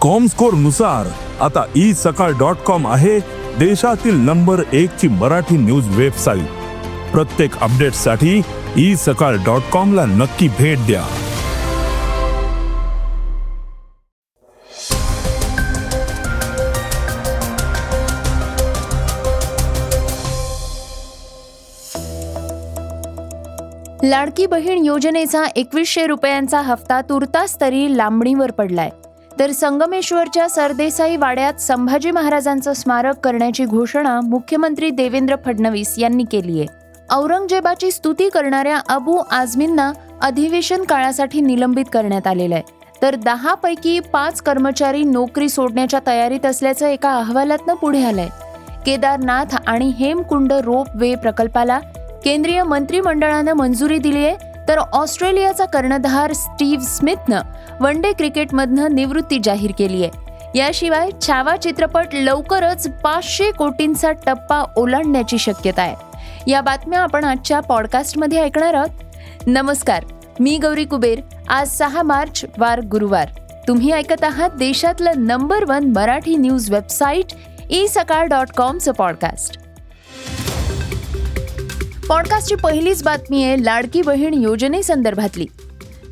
कॉमस्कोरनुसार आता E Sakal dot com आहे देशातील नंबर एक ची मराठी न्यूज वेबसाईट प्रत्येक अपडेटसाठी ई सकाळ डॉट कॉम ला नक्की भेट द्या. लाडकी बहीण योजनेचा एकवीसशे रुपयांचा हप्ता तुर्तास तरी लांबणीवर पडलाय. तर संगमेश्वरच्या सरदेसाई वाड्यात संभाजी महाराजांचं स्मारक करण्याची घोषणा मुख्यमंत्री देवेंद्र फडणवीस यांनी केली आहे. औरंगजेबाची स्तुती करणाऱ्या अबू आझमींना अधिवेशन काळासाठी निलंबित करण्यात आलेलं आहे. तर दहा पैकी पाच कर्मचारी नोकरी सोडण्याच्या तयारीत असल्याचं एका अहवालातनं पुढे आलंय. केदारनाथ आणि हेमकुंड रोप वे प्रकल्पाला केंद्रीय मंत्रिमंडळानं मंजुरी दिली आहे. तर ऑस्ट्रेलियाचा कर्णधार स्टीव्ह स्मिथनं वन डे क्रिकेटमधनं निवृत्ती जाहीर केली आहे. याशिवाय छावा चित्रपट लवकरच पाचशे कोटींचा टप्पा ओलांडण्याची शक्यता आहे. या बातम्या आपण आजच्या पॉडकास्टमध्ये ऐकणार आहोत. नमस्कार मी गौरी कुबेर. आज सहा मार्च वार गुरुवार. तुम्ही ऐकत आहात देशातलं number one Marathi news website e Sakal dot कॉमचं podcast. पॉडकास्टची पहिलीच बातमी आहे लाडकी बहीण योजनेसंदर्भातली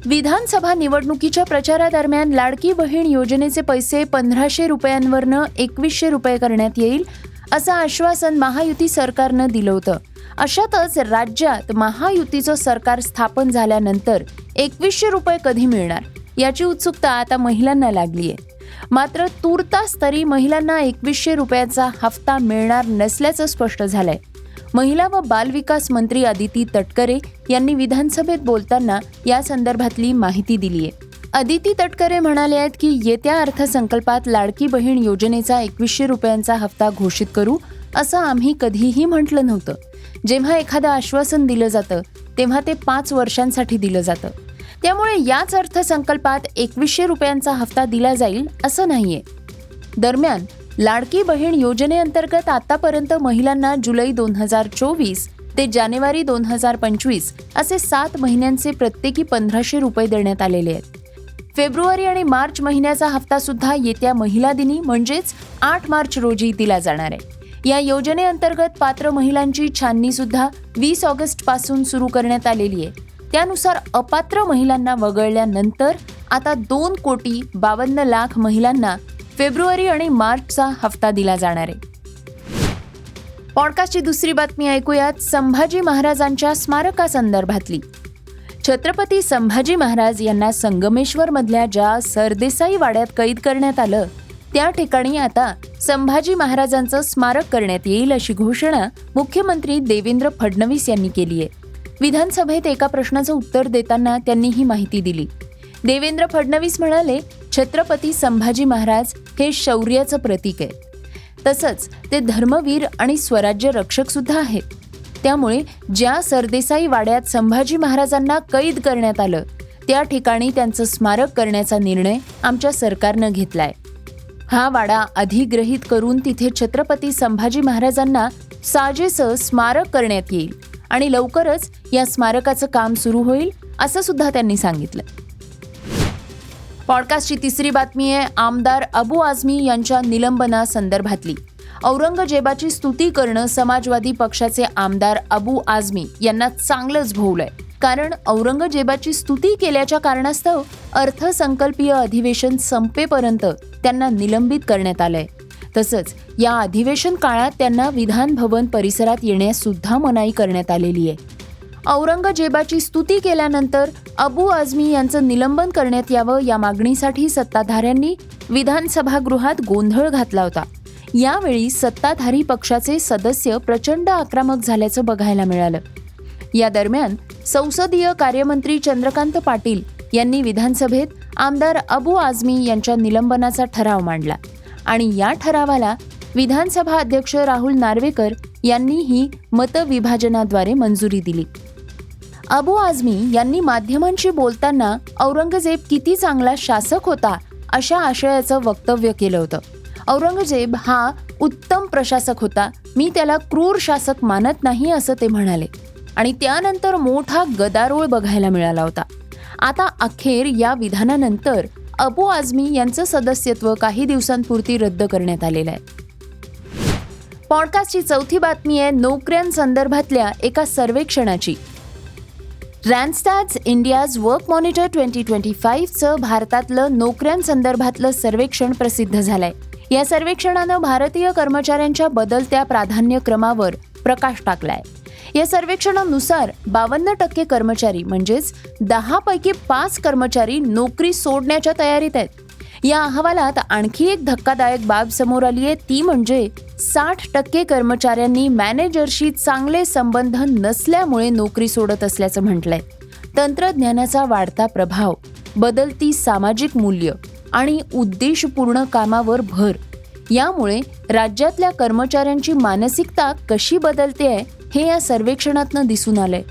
विधानसभा निवडणुकीच्या प्रचारादरम्यान लाडकी बहीण योजनेचे पैसे पंधराशे रुपयांवरनं एकवीसशे रुपये करण्यात येईल असं आश्वासन महायुती सरकारनं दिलं होतं. अशातच राज्यात महायुतीचं सरकार स्थापन झाल्यानंतर एकवीसशे रुपये कधी मिळणार याची उत्सुकता आता महिलांना लागली आहे मात्र तूर्तास तरी महिलांना एकवीसशे रुपयाचा हप्ता मिळणार नसल्याचं स्पष्ट झालंय. महिला व बालविकास मंत्री आदिती तटकरे यांनी विधानसभेत बोलताना या संदर्भातली माहिती दिली आहे. अदिती तटकरे म्हणाले आहेत की येत्या अर्थसंकल्पात लाडकी बहीण योजनेचा एकवीसशे रुपयांचा हप्ता घोषित करू असं आम्ही कधीही म्हटलं नव्हतं. जेव्हा एखादं आश्वासन दिलं जातं तेव्हा ते पाच वर्षांसाठी दिलं जातं. त्यामुळे याच अर्थसंकल्पात एकवीसशे रुपयांचा हप्ता दिला जाईल असं नाहीये. दरम्यान लाडकी बहीण योजनेअंतर्गत आतापर्यंत महिलांना जुलै दोन हजार चोवीस ते जानेवारी दोन हजार पंचवीस असे सात महिन्यांचे प्रत्येकी पंधराशे रुपये देण्यात आलेले आहेत. फेब्रुवारी आणि मार्च महिन्याचा हप्ता सुद्धा येत्या महिला दिनी म्हणजेच आठ मार्च रोजी दिला जाणार आहे. या योजनेअंतर्गत पात्र महिलांची छाननी सुद्धा वीस ऑगस्टपासून सुरू करण्यात आलेली आहे. त्यानुसार अपात्र महिलांना वगळल्यानंतर आता दोन कोटी बावन्न लाख महिलांना फेब्रुवारी आणि मार्चचा हप्ता दिला जाणार आहे. पॉडकास्टची दुसरी बातमी ऐकूयात. संभाजी महाराजांच्या स्मारकासंदर्भातली. छत्रपती संभाजी महाराज यांना संगमेश्वरमधल्या ज्या सरदेसाई वाड्यात कैद करण्यात आलं त्या ठिकाणी आता संभाजी महाराजांचं स्मारक करण्यात येईल अशी घोषणा मुख्यमंत्री देवेंद्र फडणवीस यांनी केली आहे. विधानसभेत एका प्रश्नाचं उत्तर देताना त्यांनी ही माहिती दिली. देवेंद्र फडणवीस म्हणाले छत्रपती संभाजी महाराज हे शौर्याचं प्रतीक आहे तसंच ते धर्मवीर आणि स्वराज्य रक्षक सुद्धा आहेत. त्यामुळे ज्या सरदेसाई वाड्यात संभाजी महाराजांना कैद करण्यात आलं त्या ठिकाणी त्यांचं स्मारक करण्याचा निर्णय आमच्या सरकारनं घेतलाय. हा वाडा अधिग्रहित करून तिथे छत्रपती संभाजी महाराजांना साजेसं स्मारक करण्यात येईल आणि लवकरच या स्मारकाचं काम सुरू होईल असं सुद्धा त्यांनी सांगितलं. पॉडकास्टची तिसरी बातमी आहे आमदार अबू आझमी यांच्या निलंबनासंदर्भातली औरंगजेबाची स्तुती करणं समाजवादी पक्षाचे आमदार अबू आझमी यांना चांगलंच भोवलंय. कारण औरंगजेबाची स्तुती केल्याच्या कारणास्तव अर्थसंकल्पीय अधिवेशन संपेपर्यंत त्यांना निलंबित करण्यात आलंय. तसंच या अधिवेशन काळात त्यांना विधान भवन परिसरात येण्यास सुद्धा मनाई करण्यात आलेली आहे. औरंगजेबाची स्तुती केल्यानंतर अबू आझमी यांचं निलंबन करण्यात यावं या मागणीसाठी सत्ताधाऱ्यांनी विधानसभागृहात गोंधळ घातला होता. यावेळी सत्ताधारी पक्षाचे सदस्य प्रचंड आक्रमक झाल्याचं बघायला मिळालं. या दरम्यान संसदीय कार्यमंत्री चंद्रकांत पाटील यांनी विधानसभेत आमदार अबू आझमी यांच्या निलंबनाचा ठराव मांडला आणि या ठरावाला विधानसभा अध्यक्ष राहुल नार्वेकर यांनीही मतविभाजनाद्वारे मंजुरी दिली. अबू आझमी यांनी माध्यमांशी बोलताना औरंगजेब किती चांगला शासक होता अशा आशयाचं वक्तव्य केलं होतं. औरंगजेब हा उत्तम प्रशासक होता. मी त्याला क्रूर शासक मानत नाही असं ते म्हणाले. आणि त्यानंतर मोठा गदारोळ बघायला मिळाला होता. आता अखेर या विधानानंतर अबू आझमी यांचं सदस्यत्व काही दिवसांपुरती रद्द करण्यात आलेलं आहे. पॉडकास्टची चौथी बातमी आहे नोकऱ्यांसंदर्भातल्या एका सर्वेक्षणाची. Randstad's India's work monitor twenty twenty फाईव्हचं भारतातलं नोकऱ्यांसंदर्भातलं सर्वेक्षण प्रसिद्ध झालंय. या सर्वेक्षणानं भारतीय कर्मचाऱ्यांच्या बदलत्या प्राधान्यक्रमावर प्रकाश टाकलाय. या सर्वेक्षणानुसार बावन्न टक्के कर्मचारी म्हणजेच दहा पैकी पाच कर्मचारी नोकरी सोडण्याच्या तयारीत आहेत. या अहवालात आणखी एक धक्कादायक बाब समोर आली आहे. ती म्हणजे साठ टक्के कर्मचाऱ्यांनी मॅनेजरशी चांगले संबंध नसल्यामुळे नोकरी सोडत असल्याचं म्हटलंय. तंत्रज्ञानाचा वाढता प्रभाव बदलती सामाजिक मूल्य आणि उद्देशपूर्ण कामावर भर यामुळे राज्यातल्या कर्मचाऱ्यांची मानसिकता कशी बदलते आहे हे या सर्वेक्षणातनं दिसून आलंय.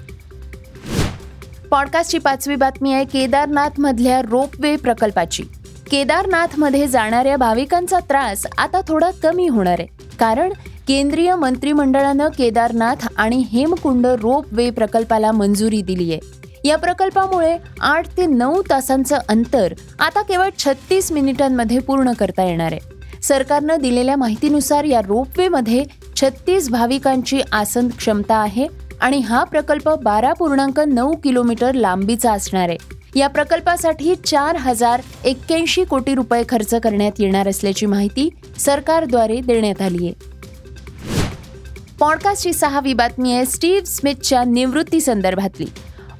पॉडकास्टची पाचवी बातमी आहे केदारनाथमधल्या रोपवे प्रकल्पाची. केदारनाथमध्ये जाणाऱ्या भाविकांचा त्रास आता थोडा कमी होणार आहे. कारण केंद्रीय मंत्रिमंडळानं केदारनाथ आणि हेमकुंड रोप वे प्रकल्पाला मंजुरी दिली आहे. या प्रकल्पामुळे आठ ते नऊ तासांचं अंतर आता केवळ छत्तीस मिनिटांमध्ये पूर्ण करता येणार आहे. सरकारनं दिलेल्या माहितीनुसार या रोपवेमध्ये छत्तीस भाविकांची आसन क्षमता आहे आणि हा प्रकल्प बारा पूर्णांक नऊ किलोमीटर लांबीचा असणार आहे. या प्रकल्पासाठी चार हजार एक्क्याऐंशी कोटी रुपये खर्च करण्यात येणार असल्याची माहिती सरकारद्वारे देण्यात आली आहे. पॉडकास्टची सहावी बातमी आहे स्टीव्ह स्मिथच्या निवृत्ती संदर्भातली.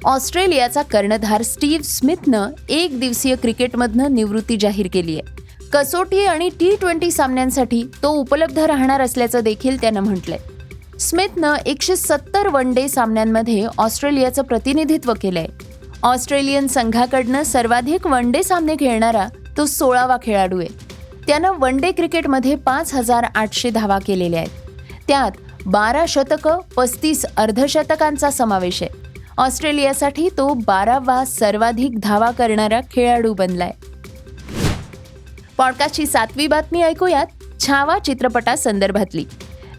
ऑस्ट्रेलियाचा कर्णधार स्टीव्ह स्मिथनं एक दिवसीय क्रिकेटमधनं निवृत्ती जाहीर केली आहे. कसोटी आणि टी ट्वेंटी सामन्यांसाठी तो उपलब्ध राहणार असल्याचं देखील त्यानं म्हटलंय. स्मिथनं एकशे सत्तर वन डे सामन्यांमध्ये ऑस्ट्रेलियाचं प्रतिनिधित्व केलंय. ऑस्ट्रेलियन संघाकडनं सर्वाधिक वन डे सामने खेळणारा तो सोळावा खेळाडू आहे. त्यानं वन डे क्रिकेटमध्ये पाच हजार आठशे धावा केलेल्या आहेत. त्यात बारा शतकं पस्तीस अर्धशतकांचा समावेश आहे. ऑस्ट्रेलियासाठी तो बारावा सर्वाधिक धावा करणारा खेळाडू बनलाय. पॉडकास्टची सातवी बातमी ऐकूयात छावा चित्रपटासंदर्भातली.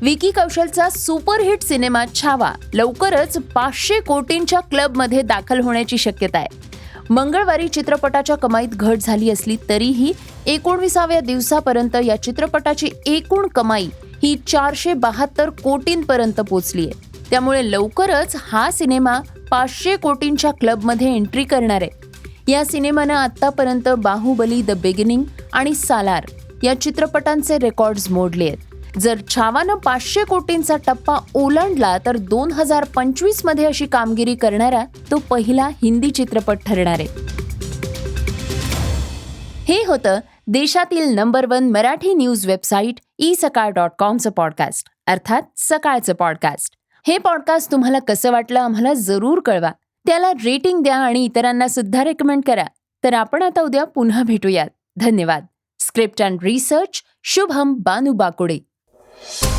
विकी कौशलचा सुपरहिट सिनेमा छावा. लवकरच पाचशे कोटींच्या क्लबमध्ये दाखल होण्याची शक्यता आहे. मंगळवारी चित्रपटाच्या कमाईत घट झाली असली तरीही एकोणविसाव्या दिवसापर्यंत या चित्रपटाची एकूण कमाई ही चारशे बहात्तर कोटींपर्यंत पोचली आहे. त्यामुळे लवकरच हा सिनेमा पाचशे कोटींच्या क्लबमध्ये एंट्री करणार आहे. या सिनेमानं आत्तापर्यंत बाहुबली द बिगिनिंग आणि सालार या चित्रपटांचे रेकॉर्ड्स मोडले आहेत. जर छावानं पाचशे कोटींचा टप्पा ओलांडला तर दोन हजार पंचवीसमध्ये अशी कामगिरी करणारा तो पहिला हिंदी चित्रपट ठरणार आहे. हे होतं देशातील number one Marathi news website e Sakal dot कॉमचं podcast अर्थात सकाळचं पॉडकास्ट हे पॉडकास्ट तुम्हाला कसं वाटलं आम्हाला जरूर कळवा. त्याला रेटिंग द्या आणि इतरांना सुद्धा रेकमेंड करा. तर आपण आता उद्या पुन्हा भेटूयात. धन्यवाद. Script and research Shubham Banu Bakude. Bye.